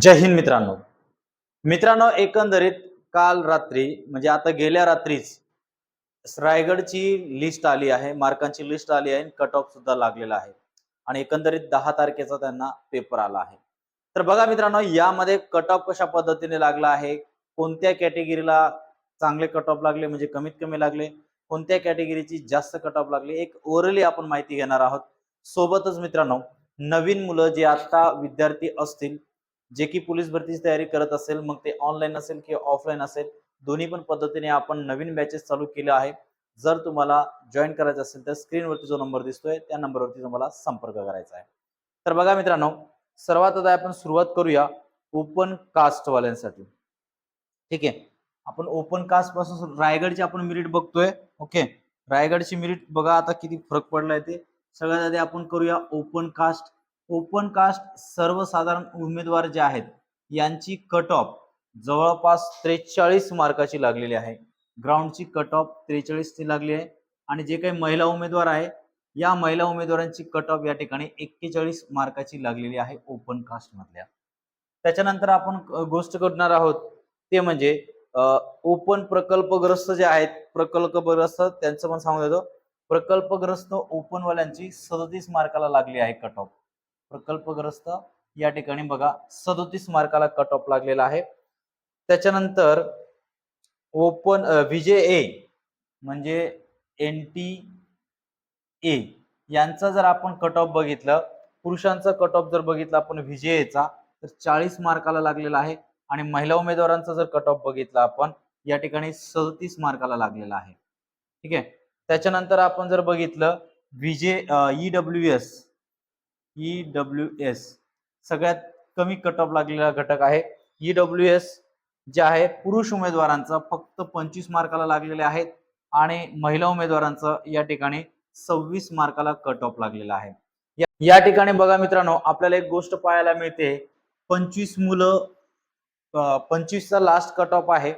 जय हिंद मित्रांनो. मित्रांनो एकंदरीत काल रात्री म्हणजे आता गेल्या रात्रीच रायगडची लिस्ट आली आहे मार्कांची लिस्ट आली आहे कट ऑफ सुद्धा लागलेला आहे. आणि एकंदरीत दहा तारखेचा त्यांना पेपर आला आहे. तर बघा मित्रांनो यामध्ये कट ऑफ कशा पद्धतीने लागला आहे? कोणत्या कॅटेगरीला चांगले कट ऑफ लागले म्हणजे कमीत कमी लागले? कोणत्या कॅटेगरीची जास्त कट ऑफ लागले? एक ओरली आपण माहिती घेणार आहोत. सोबतच मित्रांनो नवीन मुलं जे आता विद्यार्थी असतील जे की पोलीस भरतीची तयारी करत असेल मग ते ऑनलाईन असेल किंवा ऑफलाईन असेल दोन्ही पण पद्धतीने आपण नवीन बॅचेस चालू केले आहे जर तुम्हाला जॉईन करायचं असेल तर स्क्रीनवरती जो नंबर दिसतोय त्या नंबरवरती तुम्हाला संपर्क करायचा आहे. तर बघा मित्रांनो सर्वात आता आपण सुरुवात करूया ओपन कास्ट वाल्यांसाठी. ठीक आहे? आपण ओपन कास्टपासून रायगडची आपण मिरिट बघतोय ओके रायगडची मिरिट बघा आता किती फरक पडलाय ते. सगळ्यात आधी आपण करूया ओपन कास्ट ओपन कास्ट सर्वसाधारण उमेदवार जे आहेत यांची कट ऑफ जवळपास त्रेचाळीस मार्काची लागलेली आहे. ग्राउंडची कट ऑफ त्रेचाळीसची लागली आहे. आणि जे काही महिला उमेदवार आहे या महिला उमेदवारांची कट ऑफ या ठिकाणी एक्केचाळीस मार्काची लागलेली आहे ओपन कास्ट मधल्या. त्याच्यानंतर आपण गोष्ट करणार आहोत ते म्हणजे ओपन प्रकल्पग्रस्त जे आहेत प्रकल्पग्रस्त त्यांचं पण सांगू देतो. प्रकल्पग्रस्त ओपनवाल्यांची सदतीस मार्काला लागली आहे कट ऑफ प्रकल्पग्रस्त या ठिकाणी बघा सदोतीस मार्काला कट ऑफ लागलेला आहे. त्याच्यानंतर ओपन विजय ए म्हणजे एन टी ए यांचा जर आपण कट ऑफ बघितलं पुरुषांचा कट ऑफ जर बघितला आपण विजयचा तर चाळीस मार्काला लागलेला आहे आणि महिला उमेदवारांचा जर कट ऑफ बघितला आपण या ठिकाणी सदतीस मार्काला लागलेला आहे. ठीक आहे? त्याच्यानंतर आपण जर बघितलं VJ E S E W S. सगळ्यात कमी कट ऑफ लागलेला घटक आहे ई डब्ल्यू एस जे आहे पुरुष उमेदवारांचा फक्त पंचवीस मार्काला लागलेले आहेत. आणि महिला उमेदवारांचं या ठिकाणी सव्वीस मार्काला कट ऑफ लागलेला आहे. या- ठिकाणी बघा मित्रांनो आपल्याला एक गोष्ट पाहायला मिळते. पंचवीस मुलं पंचवीसचा लास्ट कट ऑफ आहे.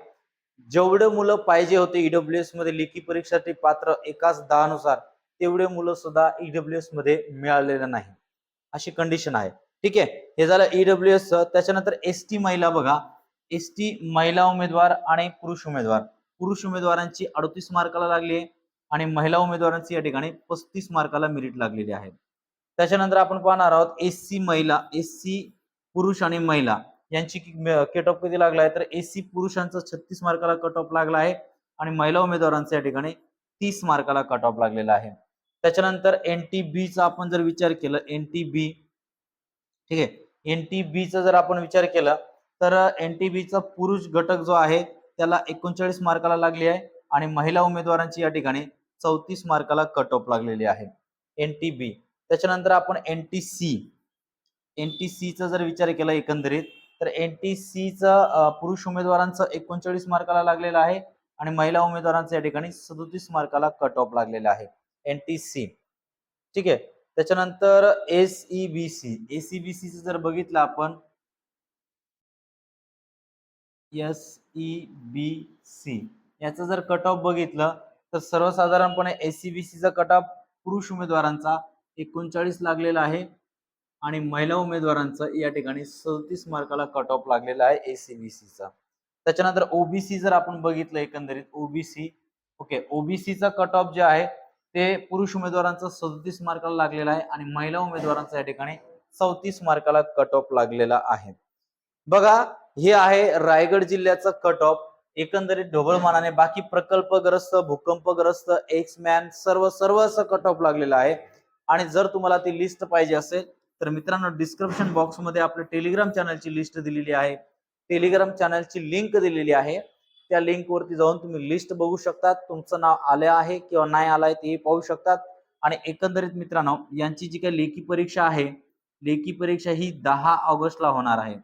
जेवढे मुलं पाहिजे होते ईडब्ल्यू एसमध्ये लेखी परीक्षेसाठी पात्र एकाच दहानुसार तेवढे मुलं सुद्धा ईडब्ल्यू एसमध्ये मिळालेलं नाही. अशी कंडिशन आहे. ठीक आहे? हे झालं ईडब्ल्यू एस त्याच्यानंतर एस टी महिला बघा. एस टी महिला उमेदवार आणि पुरुष उमेदवार. पुरुष उमेदवारांची अडतीस मार्काला लागली आहे आणि महिला उमेदवारांची या ठिकाणी पस्तीस मार्काला मेरिट लागलेली आहे. त्याच्यानंतर आपण पाहणार आहोत एस सी महिला एस सी पुरुष आणि महिला. यांची कट ऑफ कधी लागला आहे? तर एस सी पुरुषांचा छत्तीस मार्काला कट ऑफ लागला आहे आणि महिला उमेदवारांचा या ठिकाणी तीस मार्काला कट ऑफ लागलेला आहे. त्याच्यानंतर एन टी बीचा आपण जर विचार केला एन टी बी ठीक आहे? एन टी बीचा जर आपण विचार केला तर एन टी बीचा पुरुष घटक जो आहे त्याला एकोणचाळीस मार्काला लागली आहे आणि महिला उमेदवारांची या ठिकाणी चौतीस मार्काला कट ऑफ लागलेली आहे. एन टी बी त्याच्यानंतर आपण N T C N T सीचा जर विचार केला एकंदरीत तर एन टी सीचा पुरुष उमेदवारांचं एकोणचाळीस मार्काला लागलेलं आहे आणि महिला उमेदवारांचं या ठिकाणी सदोतीस मार्काला कट ऑफ लागलेला आहे. एन टी सी ठीक आहे? त्याच्यानंतर S E B C S E B जर बघितलं आपण एस ई बी सी याचं जर कट ऑफ बघितलं तर सर्वसाधारणपणे एस सी बी सीचा कट ऑफ पुरुष उमेदवारांचा एकोणचाळीस लागलेला आहे आणि महिला उमेदवारांचं या ठिकाणी सदतीस मार्काला कट ऑफ लागलेला आहे एसीबीसीचा त्याच्यानंतर ओबीसी जर आपण बघितलं एकंदरीत ओबीसी ओके ओबीसीचा कट ऑफ जे आहे ते पुरुष उमेदवारांचा सदतीस मार्काला लागलेलं आहे आणि महिला उमेदवारांचा या ठिकाणी चौतीस मार्काला कट ऑफ लागलेला आहे. बघा हे आहे रायगड जिल्ह्याचं कट ऑफ एकंदरीत ढोबळमानाने बाकी प्रकल्पग्रस्त भूकंपग्रस्त एक्समॅन सर्व सर्व असं कट ऑफ लागलेलं आहे. आणि जर तुम्हाला ती लिस्ट पाहिजे असेल तर मित्रांनो डिस्क्रिप्शन बॉक्समध्ये आपल्या टेलिग्राम चॅनलची लिस्ट दिलेली आहे. टेलिग्राम चॅनलची लिंक दिलेली आहे. त्या लिंक वरती जाऊन तुम्ही लिस्ट बघू शकतात. तुमचं नाव आलं आहे किंवा नाही आलंय ते पाहू शकतात. आणि एकंदरीत मित्रांनो यांची जी काही लेखी परीक्षा आहे लेखी परीक्षा ही दहा ऑगस्टला होणार आहे.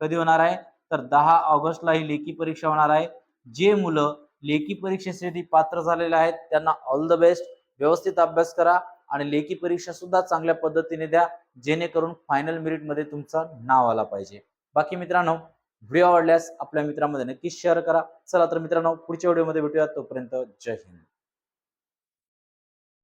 कधी होणार आहे? तर दहा ऑगस्टला ही लेखी परीक्षा होणार आहे. जे मुलं लेखी परीक्षेसाठी पात्र झालेले आहेत त्यांना ऑल द बेस्ट व्यवस्थित अभ्यास करा आणि लेखी परीक्षा सुद्धा चांगल्या पद्धतीने द्या जेणेकरून फायनल मेरिटमध्ये तुमचं नाव आला पाहिजे. बाकी मित्रांनो व्हिडिओ आवडल्यास आपल्या मित्रांमध्ये नक्कीच शेअर करा. चला तर मित्रांनो पुढच्या व्हिडिओमध्ये भेटूया तोपर्यंत जय हिंद.